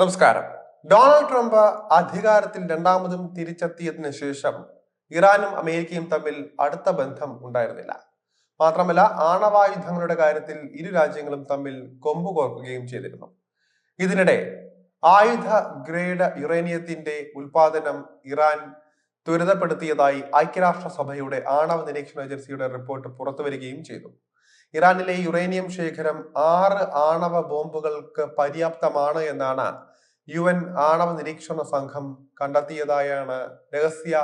നമസ്കാരം. Donald Trump അധികാരത്തിൽ രണ്ടാമതും തിരിച്ചെത്തിയതിനു ശേഷം ഇറാനും അമേരിക്കയും തമ്മിൽ അടുത്ത ബന്ധം ഉണ്ടായിരുന്നില്ല. മാത്രമല്ല ആണവായുധങ്ങളുടെ കാര്യത്തിൽ ഇരു രാജ്യങ്ങളും തമ്മിൽ കൊമ്പ് കോർക്കുകയും ചെയ്തിരുന്നു. ഇതിനിടെ ആയുധ ഗ്രേഡ് യുറേനിയത്തിന്റെ ഉൽപാദനം ഇറാൻ ത്വരിതപ്പെടുത്തിയതായി ഐക്യരാഷ്ട്രസഭയുടെ ആണവ നിരീക്ഷണ ഏജൻസിയുടെ റിപ്പോർട്ട് പുറത്തുവരികയും ചെയ്തു. ഇറാനിലെ യുറേനിയം ശേഖരം ആറ് ആണവ ബോംബുകൾക്ക് പര്യാപ്തമാണ് എന്നാണ് യു എൻ ആണവ നിരീക്ഷണ സംഘം കണ്ടെത്തിയതായാണ് രഹസ്യ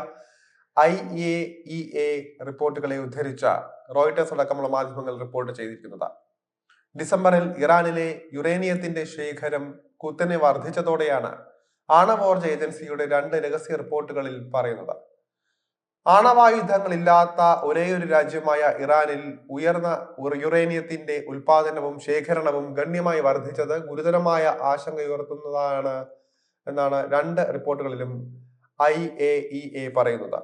ഐ എ ഇ എ റിപ്പോർട്ടുകളെ ഉദ്ധരിച്ച റോയിട്ടേഴ്സ് അടക്കമുള്ള മാധ്യമങ്ങൾ റിപ്പോർട്ട് ചെയ്തിരിക്കുന്നത്. ഡിസംബറിൽ ഇറാനിലെ യുറേനിയത്തിന്റെ ശേഖരം കുത്തനെ വർദ്ധിച്ചതോടെയാണ് ആണവോർജ ഏജൻസിയുടെ രണ്ട് രഹസ്യ റിപ്പോർട്ടുകളിൽ പറയുന്നത്. ആണവായുധങ്ങളില്ലാത്ത ഒരേയൊരു രാജ്യമായ ഇറാനിൽ ഉയർന്ന യുറേനിയത്തിന്റെ ഉൽപാദനവും ശേഖരണവും ഗണ്യമായി വർദ്ധിച്ചത് ഗുരുതരമായ ആശങ്കയുയർത്തുന്നതാണ് എന്നാണ് രണ്ട് റിപ്പോർട്ടുകളിലും ഐ എ ഇ എ പറയുന്നത്.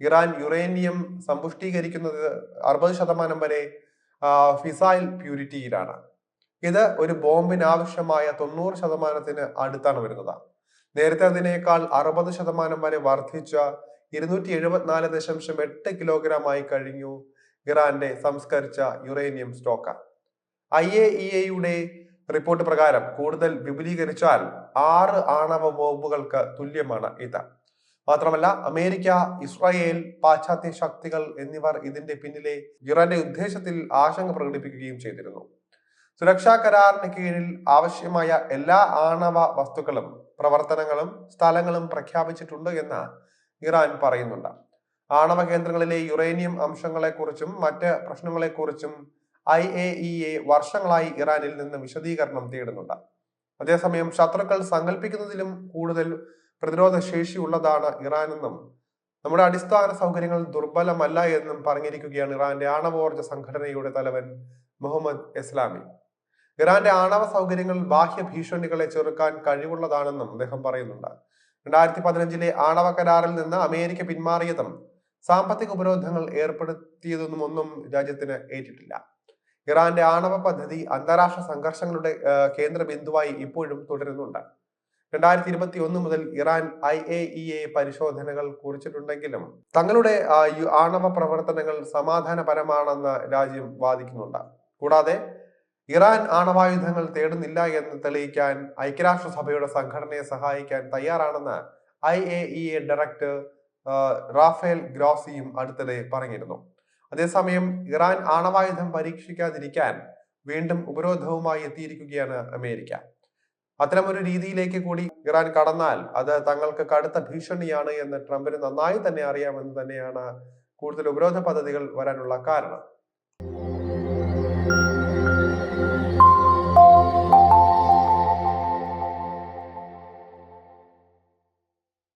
ഇറാൻ യുറേനിയം സമ്പുഷ്ടീകരിക്കുന്നത് അറുപത് ശതമാനം വരെ ഫിസൈൽ പ്യൂരിറ്റിയിലാണ്. ഇത് ഒരു ബോംബിന് ആവശ്യമായ തൊണ്ണൂറ് ശതമാനത്തിന് അടുത്താണ് വരുന്നത്. നേരത്തെ അതിനേക്കാൾ അറുപത് ശതമാനം വരെ വർദ്ധിച്ച ഇരുന്നൂറ്റി എഴുപത്തിനാല് ദശാംശം എട്ട് കിലോഗ്രാം ആയി കഴിഞ്ഞു ഇറാന്റെ സംസ്കരിച്ച uranium stock. I A E എയുടെ റിപ്പോർട്ട് പ്രകാരം കൂടുതൽ വിപുലീകരിച്ചാൽ ആറ് ആണവ ബോംബുകൾക്ക് തുല്യമാണ് ഇത്. മാത്രമല്ല അമേരിക്ക ഇസ്രായേൽ പാശ്ചാത്യ ശക്തികൾ എന്നിവർ ഇതിന്റെ പിന്നിലെ ഇറാന്റെ ഉദ്ദേശത്തിൽ ആശങ്ക പ്രകടിപ്പിക്കുകയും ചെയ്തിരുന്നു. സുരക്ഷാ കരാറിന് കീഴിൽ ആവശ്യമായ എല്ലാ ആണവ വസ്തുക്കളും പ്രവർത്തനങ്ങളും സ്ഥലങ്ങളും പ്രഖ്യാപിച്ചിട്ടുണ്ട് എന്ന് ഇറാൻ പറയുന്നുണ്ട്. ആണവ കേന്ദ്രങ്ങളിലെ യുറേനിയം അംശങ്ങളെക്കുറിച്ചും മറ്റ് പ്രശ്നങ്ങളെക്കുറിച്ചും ഐ എ ഇ എ വർഷങ്ങളായി ഇറാനിൽ നിന്ന് വിശദീകരണം തേടുന്നുണ്ട്. അതേസമയം ശത്രുക്കൾ സങ്കല്പിക്കുന്നതിലും കൂടുതൽ പ്രതിരോധ ശേഷിയുള്ളതാണ് ഇറാനെന്നും നമ്മുടെ അടിസ്ഥാന സൗകര്യങ്ങൾ ദുർബലമല്ല എന്നും പറഞ്ഞിരിക്കുകയാണ് ഇറാന്റെ ആണവോർജ സംഘടനയുടെ തലവൻ മുഹമ്മദ് ഇസ്ലാമി ഇറാന്റെ ആണവ സൗകര്യങ്ങൾ ബാഹ്യ ഭീഷണികളെ ചെറുക്കാൻ കഴിവുള്ളതാണെന്നും അദ്ദേഹം പറയുന്നുണ്ട്. രണ്ടായിരത്തി പതിനഞ്ചിലെ ആണവ കരാറിൽ നിന്ന് അമേരിക്ക പിന്മാറിയതും സാമ്പത്തിക ഉപരോധങ്ങൾ ഏർപ്പെടുത്തിയതൊന്നും ഒന്നും രാജ്യത്തിന് ഏറ്റിട്ടില്ല. ഇറാന്റെ ആണവ പദ്ധതി അന്താരാഷ്ട്ര സംഘർഷങ്ങളുടെ കേന്ദ്ര ബിന്ദുവായി ഇപ്പോഴും തുടരുന്നുണ്ട്. രണ്ടായിരത്തി ഇരുപത്തി ഒന്ന് മുതൽ Iran I A E A പരിശോധനകൾ കുറിച്ചിട്ടുണ്ടെങ്കിലും തങ്ങളുടെ ആണവ പ്രവർത്തനങ്ങൾ സമാധാനപരമാണെന്ന് രാജ്യം വാദിക്കുന്നുണ്ട്. കൂടാതെ ഇറാൻ ആണവായുധങ്ങൾ തേടുന്നില്ല എന്ന് തെളിയിക്കാൻ ഐക്യരാഷ്ട്രസഭയുടെ സംഘടനയെ സഹായിക്കാൻ തയ്യാറാണെന്ന് I A E A director Rafael ഗ്രോസിയും അടുത്തിടെ പറഞ്ഞിരുന്നു. അതേസമയം ഇറാൻ ആണവായുധം പരീക്ഷിക്കാതിരിക്കാൻ വീണ്ടും ഉപരോധവുമായി എത്തിയിരിക്കുകയാണ് അമേരിക്ക. അത്തരമൊരു രീതിയിലേക്ക് കൂടി ഇറാൻ കടന്നാൽ അത് തങ്ങൾക്ക് കടുത്ത ഭീഷണിയാണ് എന്ന് ട്രംപിന് നന്നായി തന്നെ അറിയാമെന്ന് തന്നെയാണ് കൂടുതൽ ഉപരോധ പദ്ധതികൾ വരാനുള്ള കാരണം.